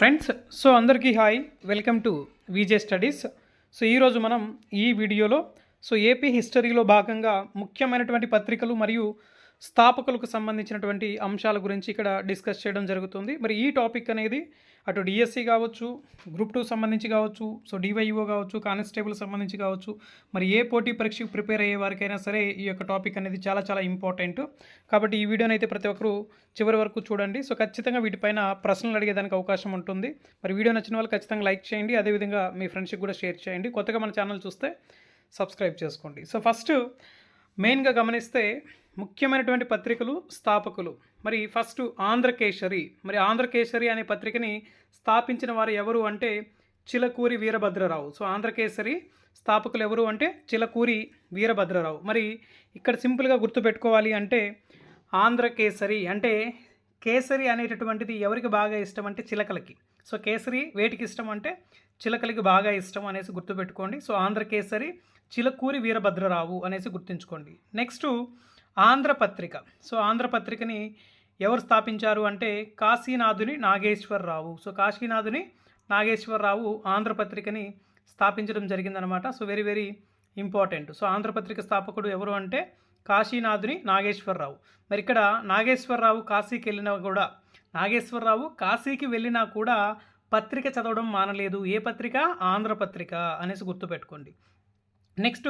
Friends so అందరికీ hi. Welcome to V J studies so ఈరోజు మనం ఈ వీడియోలో సో ఏపీ హిస్టరీలో భాగంగా ముఖ్యమైనటువంటి పత్రికలు మరియు స్థాపకులకు సంబంధించినటువంటి అంశాల గురించి ఇక్కడ డిస్కస్ చేయడం జరుగుతుంది. మరి ఈ టాపిక్ అనేది అటు డిఎస్సి కావచ్చు గ్రూప్ టూ సంబంధించి కావచ్చు సో డివైఓ కావచ్చు కానిస్టేబుల్ సంబంధించి కావచ్చు మరి ఏ పోటీ పరీక్షకు ప్రిపేర్ అయ్యే వారికైనా సరే ఈ యొక్క టాపిక్ అనేది చాలా చాలా ఇంపార్టెంట్. కాబట్టి ఈ వీడియోని అయితే ప్రతి ఒక్కరూ చివరి వరకు చూడండి. సో ఖచ్చితంగా వీటిపైన ప్రశ్నలు అడిగేదానికి అవకాశం ఉంటుంది. మరి వీడియో నచ్చిన వాళ్ళు ఖచ్చితంగా లైక్ చేయండి. అదేవిధంగా మీ ఫ్రెండ్స్కి కూడా షేర్ చేయండి. కొత్తగా మన ఛానల్ చూస్తే సబ్స్క్రైబ్ చేసుకోండి. సో ఫస్ట్ మెయిన్గా గమనిస్తే ముఖ్యమైనటువంటి పత్రికలు స్థాపకులు. మరి ఫస్ట్ ఆంధ్రకేశరి. మరి ఆంధ్రకేశరి అనే పత్రికని స్థాపించిన వారు ఎవరు అంటే చిలకూరి వీరభద్రరావు. సో ఆంధ్రకేసరి స్థాపకులు ఎవరు అంటే చిలకూరి వీరభద్రరావు. మరి ఇక్కడ సింపుల్గా గుర్తుపెట్టుకోవాలి అంటే ఆంధ్రకేసరి అంటే కేసరి అనేటటువంటిది ఎవరికి బాగా ఇష్టం అంటే చిలకలకి. సో కేసరి వేటికి ఇష్టం అంటే చిలకలకి బాగా ఇష్టం అనేసి గుర్తుపెట్టుకోండి. సో ఆంధ్రకేసరి చిలకూరి వీరభద్రరావు అనేసి గుర్తుంచుకోండి. నెక్స్ట్ ఆంధ్రపత్రిక. సో ఆంధ్రపత్రికని ఎవరు స్థాపించారు అంటే కాశీనాథుని నాగేశ్వరరావు. సో కాశీనాథుని నాగేశ్వరరావు ఆంధ్రపత్రికని స్థాపించడం జరిగిందనమాట so very very important. So Andhrapatrika స్థాపకుడు ఎవరు అంటే కాశీనాథుని నాగేశ్వరరావు. మరి ఇక్కడ నాగేశ్వరరావు కాశీకి వెళ్ళినా కూడా నాగేశ్వరరావు కాశీకి వెళ్ళినా కూడా పత్రిక చదవడం మానలేదు. ఏ పత్రిక? ఆంధ్రపత్రిక అనేసి గుర్తుపెట్టుకోండి. నెక్స్ట్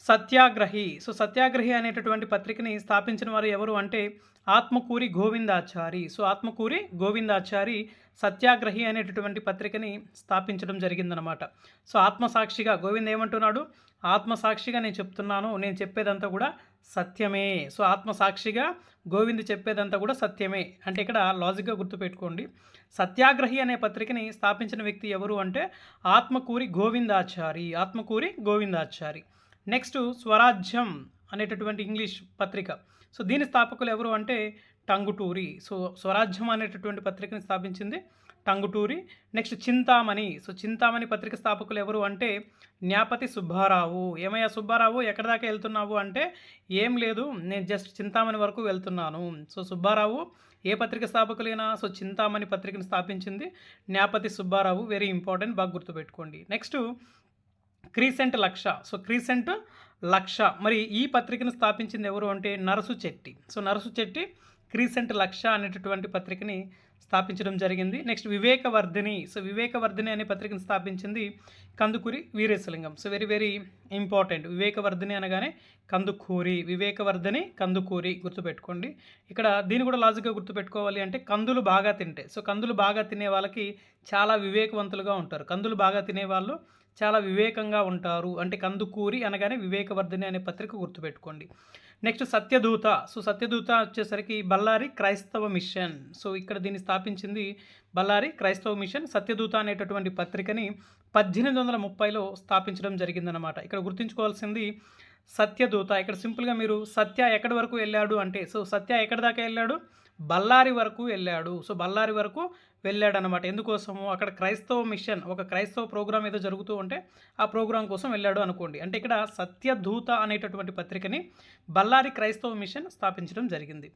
సత్యాగ్రహి. సో సత్యాగ్రహి అనేటటువంటి పత్రికని స్థాపించిన వారు ఎవరు అంటే ఆత్మకూరి గోవిందాచారి. సో ఆత్మకూరి గోవిందాచారి సత్యాగ్రహి అనేటటువంటి పత్రికని స్థాపించడం జరిగిందనమాట. సో ఆత్మసాక్షిగా గోవింద్ ఏమంటున్నాడు? ఆత్మసాక్షిగా నేను చెప్తున్నాను నేను చెప్పేదంతా కూడా సత్యమే. సో ఆత్మసాక్షిగా గోవింద్ చెప్పేదంతా కూడా సత్యమే. అంటే ఇక్కడ లాజిక్గా గుర్తుపెట్టుకోండి. సత్యాగ్రహి అనే పత్రికని స్థాపించిన వ్యక్తి ఎవరు అంటే ఆత్మకూరి గోవిందాచారి. ఆత్మకూరి గోవిందాచారి. నెక్స్ట్ స్వరాజ్యం అనేటటువంటి ఇంగ్లీష్ పత్రిక. సో దీని స్థాపకులు ఎవరు అంటే టంగుటూరి. సో స్వరాజ్యం అనేటటువంటి పత్రికని స్థాపించింది టంగుటూరి. నెక్స్ట్ చింతామణి. సో చింతామణి పత్రిక స్థాపకులు ఎవరు అంటే న్యాపతి సుబ్బారావు. ఏమయ్యా సుబ్బారావు ఎక్కడి దాకా వెళ్తున్నావు అంటే ఏం లేదు నేను జస్ట్ చింతామణి వరకు వెళ్తున్నాను. సో సుబ్బారావు ఏ పత్రిక స్థాపకులైనా సో చింతామణి పత్రికను స్థాపించింది న్యాపతి సుబ్బారావు. వెరీ ఇంపార్టెంట్ బాగా గుర్తుపెట్టుకోండి. నెక్స్ట్ క్రీసెంట్ లక్ష. సో క్రీసెంట్ లక్ష. మరి ఈ పత్రికను స్థాపించింది ఎవరు అంటే నరసు చెట్టి. సో నరసు చెట్టి క్రీసెంట్ లక్ష అనేటటువంటి పత్రికని స్థాపించడం జరిగింది. నెక్స్ట్ వివేకవర్ధిని. సో వివేకవర్ధిని అనే పత్రికను స్థాపించింది Kandukuri Veeresalingam. So very very important. Vivekavardhini అనగానే కందుకూరి. వివేకవర్ధని కందుకూరి గుర్తుపెట్టుకోండి. ఇక్కడ దీన్ని కూడా లాజిక్గా గుర్తుపెట్టుకోవాలి అంటే కందులు బాగా తింటే. సో కందులు బాగా తినే వాళ్ళకి చాలా వివేకవంతులుగా ఉంటారు. కందులు బాగా తినే వాళ్ళు చాలా వివేకంగా ఉంటారు అంటే కందుకూరి అనగానే వివేకవర్ధిని అనే పత్రిక గుర్తుపెట్టుకోండి. నెక్స్ట్ సత్యదూత. సో సత్యదూత వచ్చేసరికి బళ్ళారి క్రైస్తవ మిషన్. సో ఇక్కడ దీన్ని స్థాపించింది బళ్ళారి క్రైస్తవ మిషన్. సత్యదూత అనేటటువంటి పత్రికని పద్దెనిమిది వందల ముప్పైలో స్థాపించడం జరిగిందనమాట ఇక్కడ గుర్తుంచుకోవాల్సింది సత్యదూత. ఇక్కడ సింపుల్గా మీరు సత్య ఎక్కడి వరకు వెళ్ళాడు అంటే సో సత్య ఎక్కడి దాకా వెళ్ళాడు? బళ్ళారి వరకు వెళ్ళాడు. సో బళ్ళారి వరకు వెళ్ళాడు అనమాట ఎందుకోసము? అక్కడ క్రైస్తవ మిషన్ ఒక క్రైస్తవ ప్రోగ్రామ్ ఏదో జరుగుతూ ఉంటే ఆ ప్రోగ్రాం కోసం వెళ్ళాడు అనుకోండి. అంటే ఇక్కడ సత్యదూత అనేటటువంటి పత్రికని బళ్ళారి క్రైస్తవ మిషన్ స్థాపించడం జరిగింది.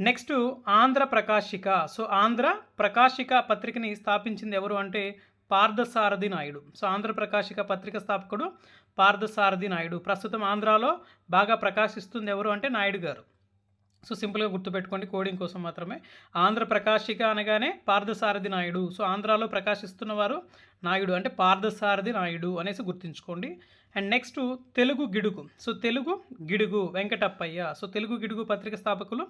నెక్స్ట్ ఆంధ్ర ప్రకాశిక. సో ఆంధ్ర ప్రకాశిక పత్రికని స్థాపించింది ఎవరు అంటే పార్థసారథి నాయుడు. సో ఆంధ్రప్రకాశిక పత్రిక స్థాపకుడు పార్థసారథి నాయుడు. ప్రస్తుతం ఆంధ్రాలో బాగా ప్రకాశిస్తుంది ఎవరు అంటే నాయుడు గారు. సో సింపుల్గా గుర్తుపెట్టుకోండి కోడింగ్ కోసం మాత్రమే. ఆంధ్ర ప్రకాశిక అనగానే పార్థసారథి నాయుడు. సో ఆంధ్రాలో ప్రకాశిస్తున్న వారు నాయుడు. అంటే పార్థసారథి నాయుడు అనేసి గుర్తుంచుకోండి. And next Telugu Gidugu. So Telugu Gidugu Venkatappayya. So Telugu Gidugu పత్రిక స్థాపకులు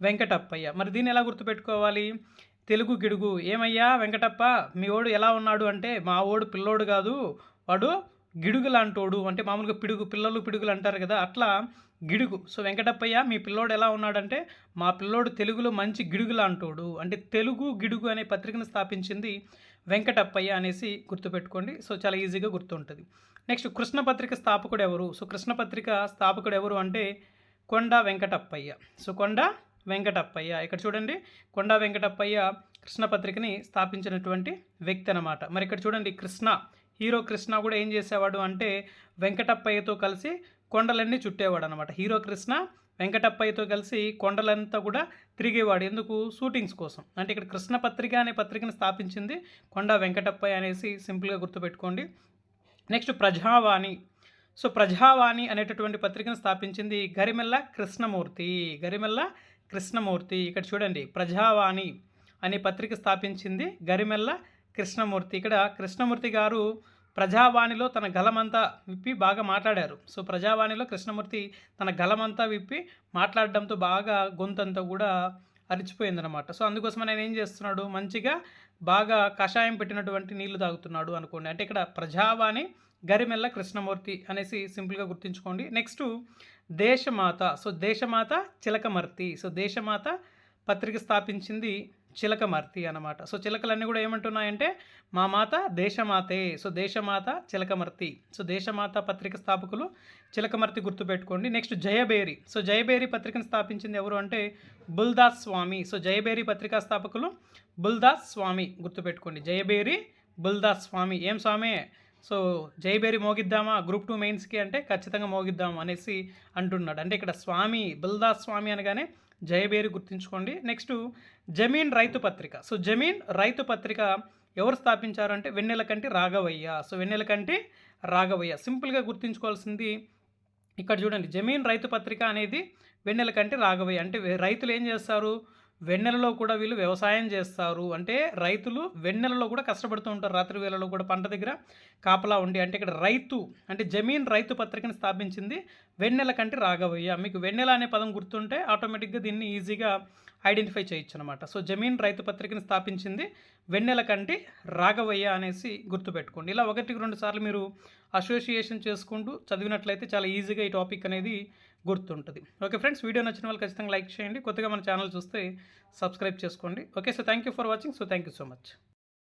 వెంకటప్పయ్య. మరి దీన్ని ఎలా గుర్తుపెట్టుకోవాలి? తెలుగు గిడుగు. ఏమయ్యా వెంకటప్ప మీ ఓడు ఎలా ఉన్నాడు అంటే మా ఓడు పిల్లోడు కాదు వాడు గిడుగు లాంటోడు. అంటే మామూలుగా పిడుగు పిల్లలు పిడుగులు అంటారు కదా అట్లా గిడుగు. సో వెంకటప్పయ్య మీ పిల్లోడు ఎలా ఉన్నాడంటే మా పిల్లోడు తెలుగులో మంచి గిడుగు లాంటోడు. అంటే తెలుగు గిడుగు అనే పత్రికను స్థాపించింది వెంకటప్పయ్య అనేసి గుర్తుపెట్టుకోండి. సో చాలా ఈజీగా గుర్తుంటుంది. నెక్స్ట్ కృష్ణ పత్రిక స్థాపకుడు ఎవరు? సో కృష్ణ పత్రిక స్థాపకుడు ఎవరు అంటే కొండ వెంకటప్పయ్య. సో కొండ వెంకటప్పయ్య. ఇక్కడ చూడండి కొండ వెంకటప్పయ్య కృష్ణ పత్రికని స్థాపించినటువంటి వ్యక్తి అనమాట మరి ఇక్కడ చూడండి కృష్ణ హీరో కృష్ణ కూడా ఏం చేసేవాడు అంటే వెంకటప్పయ్యతో కలిసి కొండలన్నీ చుట్టేవాడు అనమాట హీరో కృష్ణ వెంకటప్పయ్యతో కలిసి కొండలంతా కూడా తిరిగేవాడు. ఎందుకు? షూటింగ్స్ కోసం. అంటే ఇక్కడ కృష్ణ పత్రిక అనే పత్రికను స్థాపించింది కొండ వెంకటప్పయ్య అనేసి సింపుల్గా గుర్తుపెట్టుకోండి. నెక్స్ట్ ప్రజావాణి. సో ప్రజావాణి అనేటటువంటి పత్రికను స్థాపించింది గరిమెల్ల కృష్ణమూర్తి. గరిమెల్ల కృష్ణమూర్తి. ఇక్కడ చూడండి ప్రజావాణి అనే పత్రిక స్థాపించింది గరిమెల్ల కృష్ణమూర్తి. ఇక్కడ కృష్ణమూర్తి గారు ప్రజావాణిలో తన గలమంతా విప్పి బాగా మాట్లాడారు. సో ప్రజావాణిలో కృష్ణమూర్తి తన గలమంతా విప్పి మాట్లాడడంతో బాగా గొంతంతా కూడా అరిచిపోయిందనమాట సో అందుకోసం ఆయన ఏం చేస్తున్నాడు? మంచిగా బాగా కషాయం పెట్టినటువంటి నీళ్ళు తాగుతున్నాడు అనుకోండి. అంటే ఇక్కడ ప్రజావాణి గరిమెల్ల కృష్ణమూర్తి అనేసి సింపుల్గా గుర్తుంచుకోండి. Next Deshamata. So Deshamata Chilakamarti. So Deshamata పత్రిక స్థాపించింది చిలకమర్తి అనమాట సో చిలకలన్నీ కూడా ఏమంటున్నాయంటే మా మాత దేశమాతే. సో దేశమాత చిలకమర్తి. సో దేశమాత పత్రిక స్థాపకులు చిలకమర్తి గుర్తుపెట్టుకోండి. నెక్స్ట్ జయబేరి సో జయబేరి పత్రికను స్థాపించింది ఎవరు అంటే బుల్దాస్ స్వామి. సో జయబేరి పత్రికా స్థాపకులు బుల్దాస్ స్వామి గుర్తుపెట్టుకోండి. జయబేరి బుల్దాస్ స్వామి. ఏం స్వామి? సో జయబేరి మోగిద్దామా? గ్రూప్ టూ మెయిన్స్కి అంటే ఖచ్చితంగా మోగిద్దాం అనేసి అంటున్నాడు. అంటే ఇక్కడ స్వామి బుల్దాస్ స్వామి అనగానే జయబేరి గుర్తుంచుకోండి. నెక్స్ట్ జమీన్ రైతు పత్రిక. సో జమీన్ రైతు పత్రిక ఎవరు స్థాపించారు అంటే వెన్నెలకంటి రాఘవయ్య. సో వెన్నెలకంటి రాఘవయ్య. సింపుల్గా గుర్తుంచుకోవాల్సింది ఇక్కడ చూడండి. జమీన్ రైతు పత్రిక అనేది వెన్నెలకంటి రాఘవయ్య. అంటే రైతులు ఏం చేస్తారు? వెన్నెలలో కూడా వీళ్ళు వ్యవసాయం చేస్తారు. అంటే రైతులు వెన్నెలలో కూడా కష్టపడుతూ ఉంటారు. రాత్రి వేళలో కూడా పంట దగ్గర కాపలా ఉండి అంటే ఇక్కడ రైతు అంటే జమీన్ రైతు పత్రికను స్థాపించింది వెన్నెల కంటే రాఘవయ్య. మీకు వెన్నెల అనే పదం గుర్తుంటే ఆటోమేటిక్గా దీన్ని ఈజీగా ఐడెంటిఫై చేయొచ్చు అనమాట సో జమీన్ రైతు పత్రికను స్థాపించింది వెన్నెల కంటి రాఘవయ్య అనేసి గుర్తుపెట్టుకోండి. ఇలా ఒకటికి రెండు సార్లు మీరు అసోసియేషన్ చేసుకుంటూ చదివినట్లయితే చాలా ఈజీగా ఈ టాపిక్ అనేది గుర్తుంటుంది. ఓకే ఫ్రెండ్స్ వీడియో నచ్చిన వాళ్ళు ఖచ్చితంగా లైక్ చేయండి. కొత్తగా మన ఛానల్ చూస్తే సబ్స్క్రైబ్ చేసుకోండి. Okay so thank you for watching. So thank you so much.